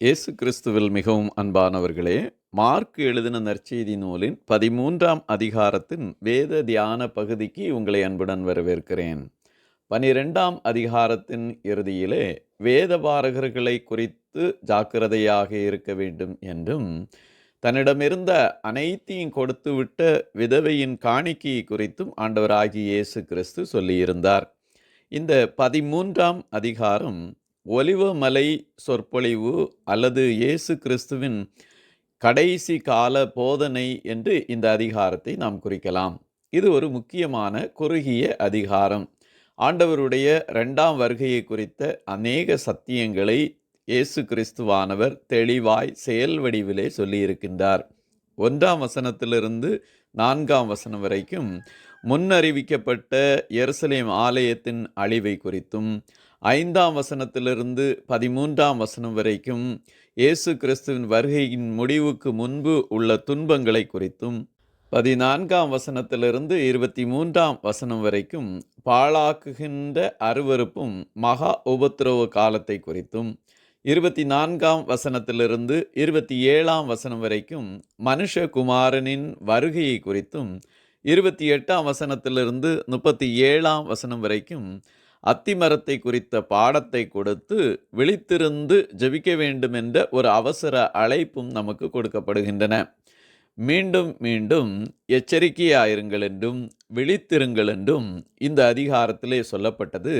இயேசு கிறிஸ்துவில் மிகவும் அன்பானவர்களே மார்க் எழுதின நற்செய்தி நூலின் பதிமூன்றாம் அதிகாரத்தின் வேத தியான பகுதிக்கு உங்களை அன்புடன் வரவேற்கிறேன். பனிரெண்டாம் அதிகாரத்தின் இறுதியிலே வேத பாரகர்களை குறித்து ஜாக்கிரதையாக இருக்க வேண்டும் என்றும் தன்னிடமிருந்த அனைத்தையும் கொடுத்துவிட்ட விதவையின் காணிக்கை குறித்தும் ஆண்டவராகிய இயேசு கிறிஸ்து சொல்லியிருந்தார். இந்த பதிமூன்றாம் அதிகாரம் ஒலிவமலை சொற்பொழிவு அல்லது இயேசு கிறிஸ்துவின் கடைசி கால போதனை என்று இந்த அதிகாரத்தை நாம் குறிக்கலாம். இது ஒரு முக்கியமான குறுகிய அதிகாரம். ஆண்டவருடைய ரெண்டாம் வருகையை குறித்த அநேக சத்தியங்களை இயேசு கிறிஸ்துவானவர் தெளிவாய் செயல் வடிவிலே சொல்லியிருக்கின்றார். ஒன்றாம் வசனத்திலிருந்து நான்காம் வசனம் வரைக்கும் முன்னறிவிக்கப்பட்ட எருசலேம் ஆலயத்தின் அழிவை குறித்தும் ஐந்தாம் வசனத்திலிருந்து பதிமூன்றாம் வசனம் வரைக்கும் இயேசு கிறிஸ்துவின் வருகையின் முடிவுக்கு முன்பு உள்ள துன்பங்களை குறித்தும் பதினான்காம் வசனத்திலிருந்து இருபத்தி மூன்றாம் வசனம் வரைக்கும் பாழாக்குகின்ற அருவருப்பும் மகா உபத்திரவ காலத்தை குறித்தும் இருபத்தி நான்காம் வசனத்திலிருந்து இருபத்தி ஏழாம் வசனம் வரைக்கும் மனுஷகுமாரனின் வருகையை குறித்தும் இருபத்தி எட்டாம் வசனத்திலிருந்து முப்பத்தி ஏழாம் வசனம் வரைக்கும் அத்திமரத்தை குறித்த பாடத்தை கொடுத்து விழித்திருந்து ஜெபிக்க வேண்டும் என்ற ஒரு அவசர அழைப்பும் நமக்கு கொடுக்கப்படுகின்றன. மீண்டும் மீண்டும் எச்சரிக்கையாயிருங்கள் என்றும் விழித்திருங்கள் என்றும் இந்த அதிகாரத்திலே சொல்லப்பட்டது.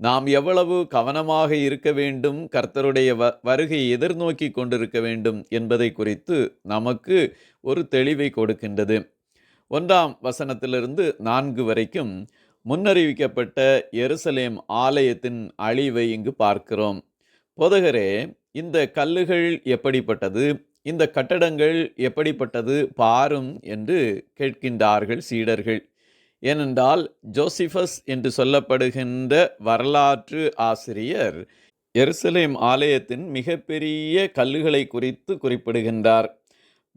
நாம் எவ்வளவு கவனமாக இருக்க வேண்டும் கர்த்தருடைய வ வருகையை எதிர்நோக்கி கொண்டிருக்க வேண்டும் என்பதை குறித்து நமக்கு ஒரு தெளிவை கொடுக்கின்றது. ஒன்றாம் வசனத்திலிருந்து நான்கு வரைக்கும் முன்னறிவிக்கப்பட்ட எருசலேம் ஆலயத்தின் அழிவை இங்கு பார்க்கிறோம். போதகரே இந்த கல்லுகள் எப்படிப்பட்டது? இந்த கட்டடங்கள் எப்படிப்பட்டது? பாரும் என்று கேட்கின்றார்கள் சீடர்கள். ஏனென்றால் ஜோசிஃபஸ் என்று சொல்லப்படுகின்ற வரலாற்று ஆசிரியர் எருசலேம் ஆலயத்தின் மிகப்பெரிய கல்லுகளை குறித்து குறிப்பிடுகின்றார்.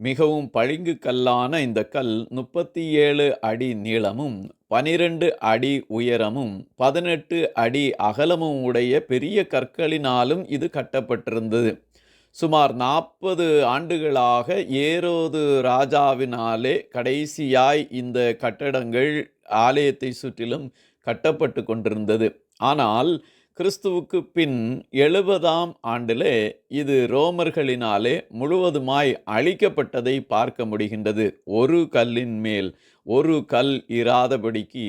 மிகவும் பளிங்கு கல்லான இந்த கல் முப்பத்தி ஏழு அடி நீளமும் பனிரெண்டு அடி உயரமும் பதினெட்டு அடி அகலமும் உடைய பெரிய கற்களினாலும் இது கட்டப்பட்டிருந்தது. சுமார் நாற்பது ஆண்டுகளாக ஏரோது ராஜாவினாலே கடைசியாய் இந்த கட்டடங்கள் ஆலயத்தை சுற்றிலும் கட்டப்பட்டு கொண்டிருந்தது. ஆனால் கிறிஸ்துவுக்கு பின் எழுபதாம் ஆண்டிலே இது ரோமர்களினாலே முழுவதுமாய் அழிக்கப்பட்டதை பார்க்க முடிகின்றது. ஒரு கல்லின் மேல் ஒரு கல் இராதபடிக்கு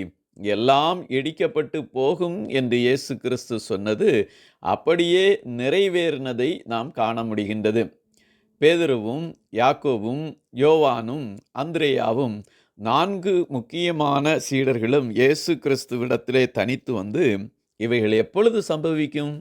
எல்லாம் இடிக்கப்பட்டு போகும் என்று இயேசு கிறிஸ்து சொன்னது அப்படியே நிறைவேறினதை நாம் காண முடிகின்றது. பேதுருவும் யாக்கோவும் யோவானும் அந்திரேயாவும் நான்கு முக்கியமான சீடர்களும் இயேசு கிறிஸ்துவிடத்திலே தனித்து வந்து இவைகள் எப்பொழுது சம்பவிக்கும்?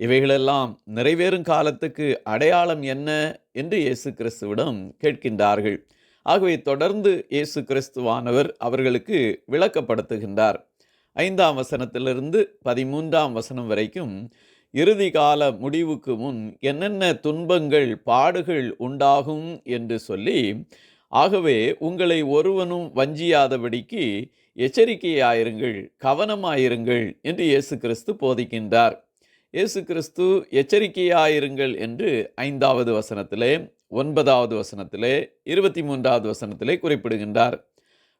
இவைகளெல்லாம் நிறைவேறும் காலத்துக்கு அடையாளம் என்ன? என்று இயேசு கிறிஸ்துவிடம் கேட்கின்றார்கள். ஆகவே தொடர்ந்து இயேசு கிறிஸ்துவானவர் அவர்களுக்கு விளக்கப்படுத்துகின்றார். ஐந்தாம் வசனத்திலிருந்து பதிமூன்றாம் வசனம் வரைக்கும் இறுதி கால முடிவுக்கு முன் என்னென்ன துன்பங்கள் பாடுகள் உண்டாகும் என்று சொல்லி ஆகவே உங்களை ஒருவனும் வஞ்சியாதபடிக்கு எச்சரிக்கையாயிருங்கள் கவனமாயிருங்கள் என்று இயேசு கிறிஸ்து போதிக்கின்றார். இயேசு கிறிஸ்து எச்சரிக்கையாயிருங்கள் என்று ஐந்தாவது வசனத்திலே ஒன்பதாவது வசனத்திலே இருபத்தி மூன்றாவது வசனத்திலே குறிப்பிடுகின்றார்.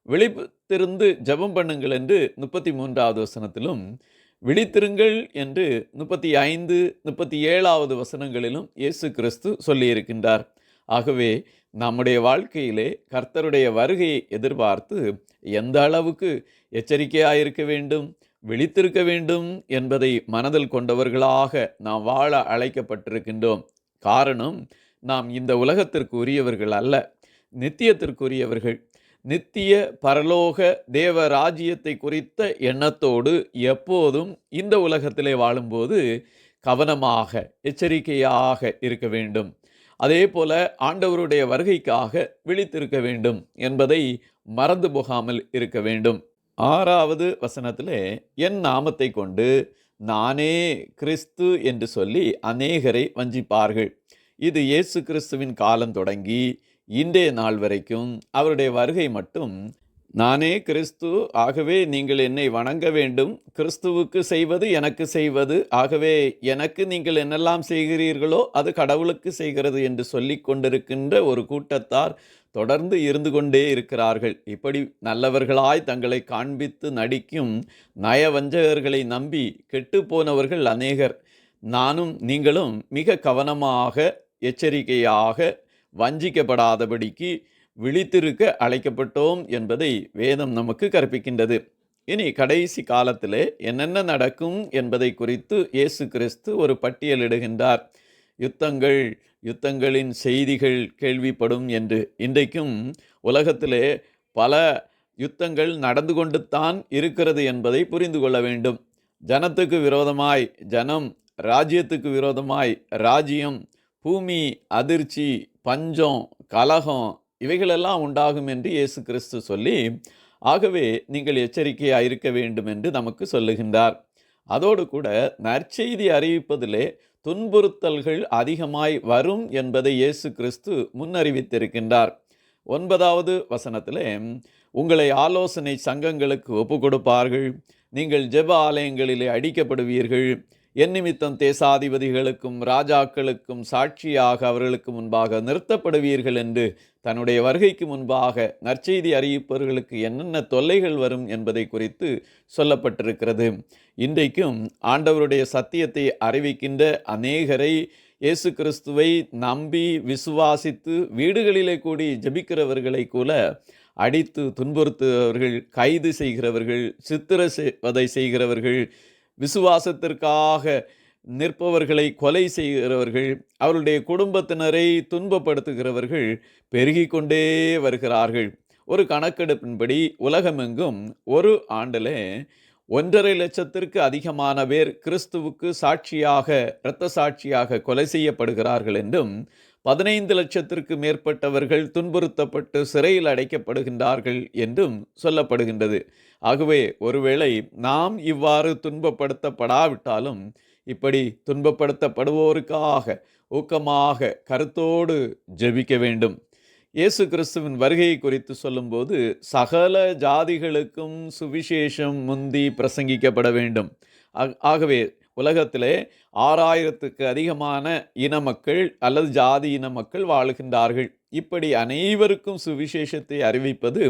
விழித்திருந்து ஜபம் பண்ணுங்கள் என்று முப்பத்தி மூன்றாவது வசனத்திலும் விழித்திருங்கள் என்று முப்பத்தி ஐந்து முப்பத்தி ஏழாவது வசனங்களிலும் இயேசு கிறிஸ்து சொல்லியிருக்கின்றார். ஆகவே நம்முடைய வாழ்க்கையிலே கர்த்தருடைய வருகையை எதிர்பார்த்து எந்த அளவுக்கு எச்சரிக்கையாக இருக்க வேண்டும் விழித்திருக்க வேண்டும் என்பதை மனதில் கொண்டவர்களாக நாம் வாழ அழைக்கப்பட்டிருக்கின்றோம். காரணம் நாம் இந்த உலகத்திற்கு உரியவர்கள் அல்ல நித்தியத்திற்குரியவர்கள். நித்திய பரலோக தேவ ராஜ்யத்தை குறித்த எண்ணத்தோடு எப்போதும் இந்த உலகத்திலே வாழும்போது கவனமாக எச்சரிக்கையாக இருக்க வேண்டும். அதே போல ஆண்டவருடைய வருகைக்காக விழித்திருக்க வேண்டும் என்பதை மறந்து போகாமல் இருக்க வேண்டும். ஆறாவது வசனத்திலே என் நாமத்தை கொண்டு நானே கிறிஸ்து என்று சொல்லி அநேகரை வஞ்சிப்பார்கள். இது இயேசு கிறிஸ்துவின் காலம் தொடங்கி இன்றைய நாள் வரைக்கும் அவருடைய வருகை மட்டும் நானே கிறிஸ்து ஆகவே நீங்கள் என்னை வணங்க வேண்டும். கிறிஸ்துவுக்கு செய்வது எனக்கு செய்வது. ஆகவே எனக்கு நீங்கள் என்னெல்லாம் செய்கிறீர்களோ அது கடவுளுக்கு செய்கிறது என்று சொல்லி கொண்டிருக்கின்ற ஒரு கூட்டத்தார் தொடர்ந்து இருந்து கொண்டே இருக்கிறார்கள். இப்படி நல்லவர்களாய் தங்களை காண்பித்து நடிக்கும் நயவஞ்சகர்களை நம்பி கெட்டுப்போனவர்கள் அநேகர். நானும் நீங்களும் மிக கவனமாக எச்சரிக்கையாக வஞ்சிக்கப்படாதபடிக்கு விழித்திருக்க அழைக்கப்பட்டோம் என்பதை வேதம் நமக்கு கற்பிக்கின்றது. இனி கடைசி காலத்திலே என்னென்ன நடக்கும் என்பதை குறித்து இயேசு கிறிஸ்து ஒரு பட்டியலிடுகின்றார் யுத்தங்கள் யுத்தங்களின் செய்திகள் கேள்விப்படும் என்று. இன்றைக்கும் உலகத்திலே பல யுத்தங்கள் நடந்து கொண்டு தான் இருக்கிறது என்பதை புரிந்து கொள்ள வேண்டும். ஜனத்துக்கு விரோதமாய் ஜனம் ராஜ்யத்துக்கு விரோதமாய் ராஜ்யம் பூமி அதிர்ச்சி பஞ்சம் கலகம் இவைகளெல்லாம் உண்டாகும் என்று இயேசு கிறிஸ்து சொல்லி ஆகவே நீங்கள் எச்சரிக்கையாக இருக்க வேண்டும் என்று நமக்கு சொல்லுகின்றார். அதோடு கூட நற்செய்தி அறிவிப்பதிலே துன்புறுத்தல்கள் அதிகமாய் வரும் என்பதை இயேசு கிறிஸ்து முன்னறிவித்திருக்கின்றார். ஒன்பதாவது வசனத்திலே உங்களை ஆலோசனை சங்கங்களுக்கு ஒப்பு கொடுப்பார்கள் நீங்கள் ஜெப ஆலயங்களிலே அடிக்கப்படுவீர்கள். என் நிமித்தம் தேசாதிபதிகளுக்கும் ராஜாக்களுக்கும் சாட்சியாக அவர்களுக்கு முன்பாக நிறுத்தப்படுவீர்கள் என்று தன்னுடைய வருகைக்கு முன்பாக நற்செய்தி அறிவிப்பவர்களுக்கு என்னென்ன தொல்லைகள் வரும் என்பதை குறித்து சொல்லப்பட்டிருக்கிறது. இன்றைக்கும் ஆண்டவருடைய சத்தியத்தை அறிவிக்கின்ற அநேகரை இயேசு கிறிஸ்துவை நம்பி விசுவாசித்து வீடுகளிலே கூடி ஜெபிக்கிறவர்களை கூட அடித்து துன்புறுத்துபவர்கள் கைது செய்கிறவர்கள் சித்திர செய்வதை செய்கிறவர்கள் விசுவாசத்திற்காக நிற்பவர்களை கொலை செய்கிறவர்கள் அவருடைய குடும்பத்தினரை துன்பப்படுத்துகிறவர்கள் பெருகி கொண்டே வருகிறார்கள். ஒரு கணக்கெடுப்பின்படி உலகமெங்கும் ஒரு ஆண்டில் ஒன்றரை லட்சத்திற்கு அதிகமான பேர் கிறிஸ்துவுக்கு சாட்சியாக இரத்த சாட்சியாக கொலை செய்யப்படுகிறார்கள் என்றும் பதினைந்து லட்சத்திற்கு மேற்பட்டவர்கள் துன்புறுத்தப்பட்டு சிறையில் அடைக்கப்படுகின்றார்கள் என்றும் சொல்லப்படுகின்றது. ஆகவே ஒருவேளை நாம் இவ்வாறு துன்பப்படுத்தப்படாவிட்டாலும் இப்படி துன்பப்படுத்தப்படுவோருக்காக ஊக்கமாக கருத்தோடு ஜெபிக்க வேண்டும். இயேசு கிறிஸ்துவின் வருகையை குறித்து சொல்லும்போது சகல ஜாதிகளுக்கும் சுவிசேஷம் முந்தி பிரசங்கிக்கப்பட வேண்டும். ஆகவே உலகத்திலே ஆறாயிரத்துக்கு அதிகமான இன மக்கள் அல்லது ஜாதி இன மக்கள் வாழுகின்றார்கள். இப்படி அனைவருக்கும் சுவிசேஷத்தை அறிவிப்பது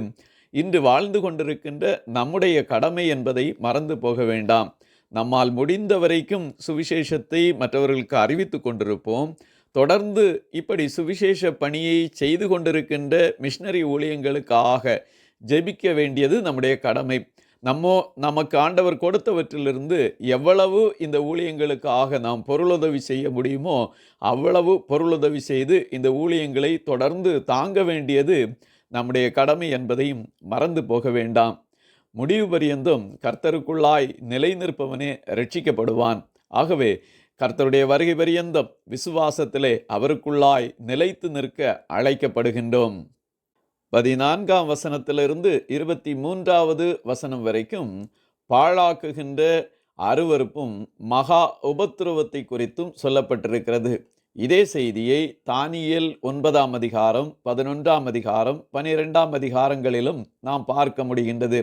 இன்று வாழ்ந்து கொண்டிருக்கின்ற நம்முடைய கடமை என்பதை மறந்து போக வேண்டாம். நம்மால் முடிந்த வரைக்கும் சுவிசேஷத்தை மற்றவர்களுக்கு அறிவித்து கொண்டிருப்போம். தொடர்ந்து இப்படி சுவிசேஷ பணியை செய்து கொண்டிருக்கின்ற மிஷினரி ஊழியங்களுக்காக ஜெபிக்க வேண்டியது நம்முடைய கடமை. நம்மோ நமக்கு ஆண்டவர் கொடுத்தவற்றிலிருந்து எவ்வளவு இந்த ஊழியங்களுக்காக நாம் பொருளுதவி செய்ய முடியுமோ அவ்வளவு பொருளுதவி செய்து இந்த ஊழியங்களை தொடர்ந்து தாங்க வேண்டியது நம்முடைய கடமை என்பதையும் மறந்து போக வேண்டாம். முடிவு பரியந்தும் கர்த்தருக்குள்ளாய் நிலை நிற்பவனே ரட்சிக்கப்படுவான் ஆகவே கர்த்தருடைய வருகை பரியந்தம் விசுவாசத்திலே அவருக்குள்ளாய் நிலைத்து நிற்க அழைக்கப்படுகின்றோம். பதினான்காம் வசனத்திலிருந்து இருபத்தி மூன்றாவது வசனம் வரைக்கும் பாழாக்குகின்ற அருவறுப்பும் மகா உபத்திரவத்தை குறித்தும் சொல்லப்பட்டிருக்கிறது. இதே செய்தியை தானியல் ஒன்பதாம் அதிகாரம் பதினொன்றாம் அதிகாரம் பனிரெண்டாம் அதிகாரங்களிலும் நாம் பார்க்க முடிகின்றது.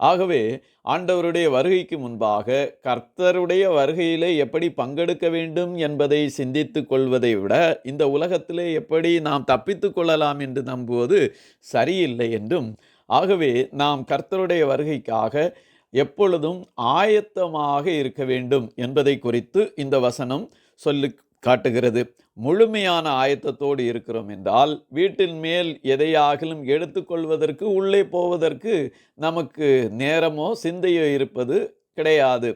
ஆகவே ஆண்டவருடைய வருகைக்கு முன்பாக கர்த்தருடைய வருகையிலே எப்படி பங்கெடுக்க வேண்டும் என்பதை சிந்தித்து கொள்வதை விட இந்த உலகத்திலே எப்படி நாம் தப்பித்து கொள்ளலாம் என்று நம்புவது சரியில்லை என்றும் ஆகவே நாம் கர்த்தருடைய வருகைக்காக எப்பொழுதும் ஆயத்தமாக இருக்க வேண்டும் என்பதை குறித்து இந்த வசனம் சொல்லி காட்டுகிறது. முழுமையான ஆயத்தத்தோடு இருக்கிறோம் என்றால் வீட்டின் மேல் எதையாகிலும் எடுத்துக்கொள்வதற்கு உள்ளே போவதற்கு நமக்கு நேரமோ சிந்தையோ இருப்பது கிடையாது.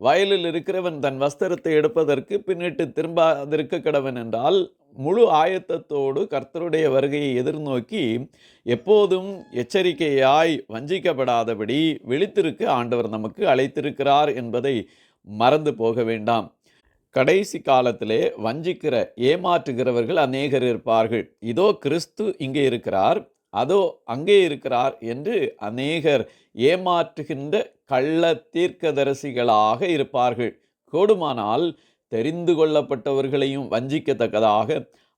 வயலில் இருக்கிறவன் தன் வஸ்திரத்தை எடுப்பதற்கு பின்னிட்டு திரும்பாதிருக்க கடவன் என்றால் முழு ஆயத்தத்தோடு கர்த்தருடைய வருகையை எதிர்நோக்கி எப்போதும் எச்சரிக்கையாய் வஞ்சிக்கப்படாதபடி விழித்திருக்க ஆண்டவர் நமக்கு அழைத்திருக்கிறார் என்பதை மறந்து போக வேண்டாம். கடைசி காலத்திலே வஞ்சிக்கிற ஏமாற்றுகிறவர்கள் அநேகர் இருப்பார்கள். இதோ கிறிஸ்து இங்கே இருக்கிறார் அதோ அங்கே இருக்கிறார் என்று அநேகர் ஏமாற்றுகின்ற கள்ள தீர்க்கதரிசிகளாக இருப்பார்கள். கூடுமானால் தெரிந்து கொள்ளப்பட்டவர்களையும் வஞ்சிக்கத்தக்கதாக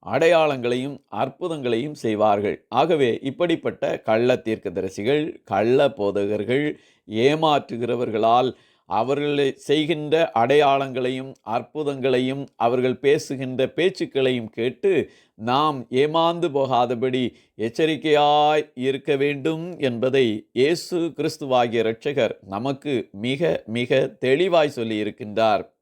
அடையாளங்களையும் அற்புதங்களையும் செய்வார்கள். ஆகவே இப்படிப்பட்ட கள்ள தீர்க்கதரிசிகள் கள்ள போதகர்கள் ஏமாற்றுகிறவர்களால் அவர்கள் செய்கின்ற அடையாளங்களையும் அற்புதங்களையும் அவர்கள் பேசுகின்ற பேச்சுக்களையும் கேட்டு நாம் ஏமாந்து போகாதபடி எச்சரிக்கையாய் இருக்க வேண்டும் என்பதை இயேசு கிறிஸ்துவாகிய இரட்சகர் நமக்கு மிக மிக தெளிவாய் சொல்லி இருக்கின்றார்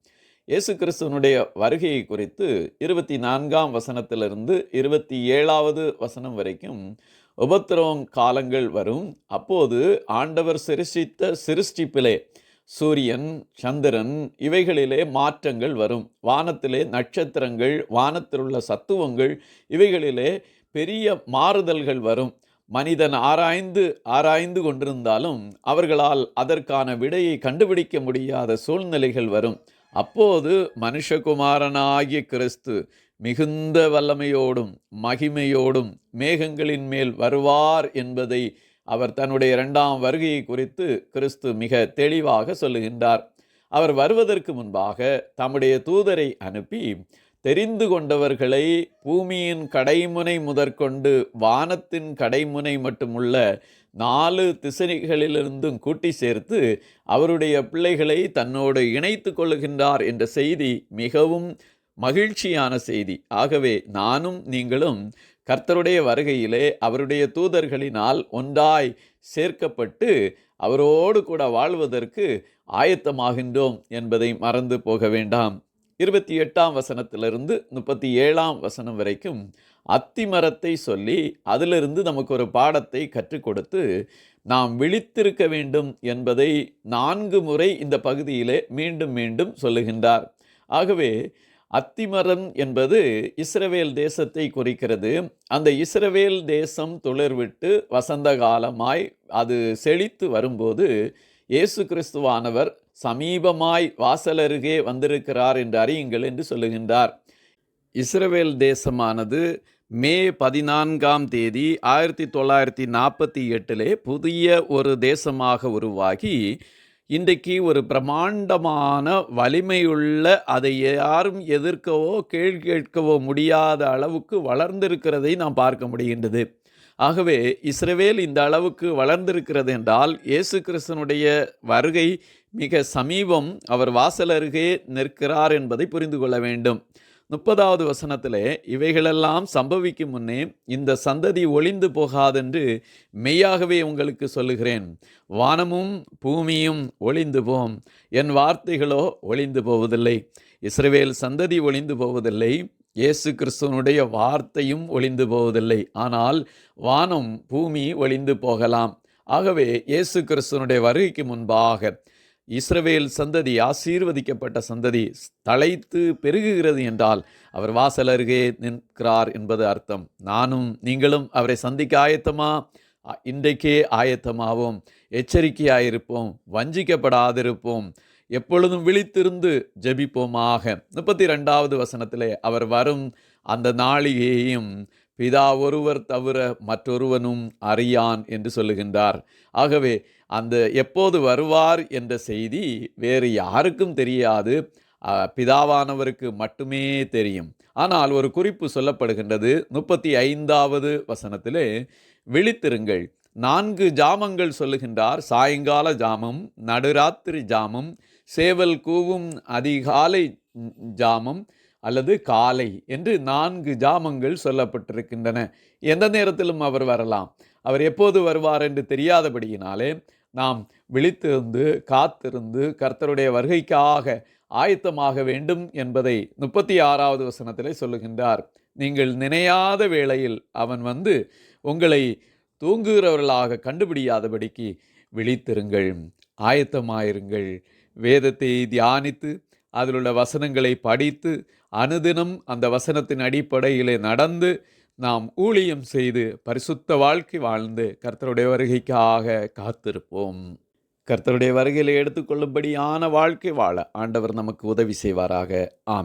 இயேசு கிறிஸ்துவனுடைய வருகையை குறித்து இருபத்தி நான்காம் வசனத்திலிருந்து இருபத்தி ஏழாவது வசனம் வரைக்கும் உபத்திரவம் காலங்கள் வரும். அப்போது ஆண்டவர் சிருஷ்டித்த சிருஷ்டிப்பிலே சூரியன் சந்திரன் இவைகளிலே மாற்றங்கள் வரும். வானத்திலே நட்சத்திரங்கள் வானத்தில் உள்ள சத்துவங்கள் இவைகளிலே பெரிய மாறுதல்கள் வரும். மனிதன் ஆராய்ந்து ஆராய்ந்து கொண்டிருந்தாலும் அவர்களால் அதற்கான விடையை கண்டுபிடிக்க முடியாத சூழ்நிலைகள் வரும். அப்போது மனுஷகுமாரனாகிய கிறிஸ்து மிகுந்த வல்லமையோடும் மகிமையோடும் மேகங்களின் மேல் வருவார் என்பதை அவர் தன்னுடைய இரண்டாம் வருகையை குறித்து கிறிஸ்து மிக தெளிவாக சொல்லுகின்றார். அவர் வருவதற்கு முன்பாக தம்முடைய தூதரை அனுப்பி தெரிந்து கொண்டவர்களை பூமியின் கடைமுனை முதற்கொண்டு வானத்தின் கடைமுனை மட்டுமுள்ள நாலு திசைகளிலிருந்தும் கூட்டி சேர்த்து அவருடைய பிள்ளைகளை தன்னோடு இணைத்து கொள்ளுகின்றார் என்ற செய்தி மிகவும் மகிழ்ச்சியான செய்தி. ஆகவே நானும் நீங்களும் கர்த்தருடைய வருகையிலே அவருடைய தூதர்களினால் ஒன்றாய் சேர்க்கப்பட்டு அவரோடு கூட வாழ்வதற்கு ஆயத்தமாகின்றோம் என்பதை மறந்து போக வேண்டாம். இருபத்தி எட்டாம் வசனத்திலிருந்து முப்பத்தி ஏழாம் வசனம் வரைக்கும் அத்திமரத்தை சொல்லி அதிலிருந்து நமக்கு ஒரு பாடத்தை கற்றுக் கொடுத்து நாம் விழித்திருக்க வேண்டும் என்பதை நான்கு முறை இந்த பகுதியிலே மீண்டும் மீண்டும் சொல்லுகின்றார். ஆகவே அத்திமரம் என்பது இஸ்ரவேல் தேசத்தை குறிக்கிறது. அந்த இஸ்ரவேல் தேசம் துளிர்விட்டு வசந்த காலமாய் அது செழித்து வரும்போது இயேசு கிறிஸ்துவானவர் சமீபமாய் வாசலருகே வந்திருக்கிறார் என்று அறியுங்கள் என்று சொல்லுகின்றார். இஸ்ரவேல் தேசமானது மே பதினான்காம் தேதி ஆயிரத்தி தொள்ளாயிரத்தி நாற்பத்தி எட்டிலே புதிய ஒரு தேசமாக உருவாகி இன்றைக்கு ஒரு பிரமாண்டமான வலிமையுள்ள அதை யாரும் எதிர்க்கவோ கேள்வி கேட்கவோ முடியாத அளவுக்கு வளர்ந்திருக்கிறதை நாம் பார்க்க முடிகின்றது. ஆகவே இஸ்ரவேல் இந்த அளவுக்கு வளர்ந்திருக்கிறது என்றால் இயேசு கிறிஸ்தனுடைய வருகை மிக சமீபம் அவர் வாசல் அருகே நிற்கிறார் என்பதை புரிந்து கொள்ள வேண்டும். முப்பதாவது வசனத்திலே இவைகளெல்லாம் சம்பவிக்கும் முன்னே இந்த சந்ததி ஒளிந்து போகாதென்று மெய்யாகவே உங்களுக்கு சொல்லுகிறேன். வானமும் பூமியும் ஒளிந்து போம். என் வார்த்தைகளோ ஒளிந்து போவதில்லை. இஸ்ரவேல் சந்ததி ஒளிந்து போவதில்லை. இயேசு கிறிஸ்துவனுடைய வார்த்தையும் ஒளிந்து போவதில்லை. ஆனால் வானம் பூமி ஒளிந்து போகலாம். ஆகவே இயேசு கிறிஸ்துவனுடைய வருகைக்கு முன்பாக இஸ்ரவேல் சந்ததி ஆசீர்வதிக்கப்பட்ட சந்ததி தலைத்து பெருகுகிறது என்றால் அவர் வாசல் அருகே நிற்கிறார் என்பது அர்த்தம். நானும் நீங்களும் அவரை சந்திக்க ஆயத்தமா? இன்றைக்கே ஆயத்தமாவோம். எச்சரிக்கையாயிருப்போம். வஞ்சிக்கப்படாதிருப்போம். எப்பொழுதும் விழித்திருந்து ஜெபிப்போமாக. முப்பத்தி ரெண்டாவது வசனத்திலே அவர் வரும் அந்த நாளிகையையும் பிதா ஒருவர் தவிர மற்றொருவனும் அறியான் என்று சொல்லுகின்றார். ஆகவே அந்த எப்போது வருவார் என்ற செய்தி வேறு யாருக்கும் தெரியாது. பிதாவானவருக்கு மட்டுமே தெரியும். ஆனால் ஒரு குறிப்பு சொல்லப்படுகின்றது. முப்பத்தி ஐந்தாவது வசனத்திலே விழித்திருங்கள். நான்கு ஜாமங்கள் சொல்லுகின்றார். சாயங்கால ஜாமம் நடுராத்திரி ஜாமம் சேவல் கூவும் அதிகாலை ஜாமம் அல்லது காலை என்று நான்கு ஜாமங்கள் சொல்லப்பட்டிருக்கின்றன. எந்த நேரத்திலும் அவர் வரலாம். அவர் எப்போது வருவார் என்று தெரியாதபடியினாலே நாம் விழித்திருந்து காத்திருந்து கர்த்தருடைய வருகைக்காக ஆயத்தமாக வேண்டும் என்பதை முப்பத்தி ஆறாவது வசனத்திலே சொல்லுகின்றார். நீங்கள் நினையாத வேளையில் அவன் வந்து உங்களை தூங்குகிறவர்களாக கண்டுபிடியாதபடிக்கு விழித்திருங்கள் ஆயத்தமாயிருங்கள். வேதத்தை தியானித்து அதில் உள்ள வசனங்களை படித்து அனுதினம் அந்த வசனத்தின் அடிப்படையிலே நடந்து நாம் ஊழியம் செய்து பரிசுத்த வாழ்க்கை வாழ்ந்து கர்த்தருடைய வருகைக்காக காத்திருப்போம். கர்த்தருடைய வருகையில் எடுத்துக்கொள்ளும்படியான வாழ்க்கை வாழ ஆண்டவர் நமக்கு உதவி செய்வாராக. ஆம்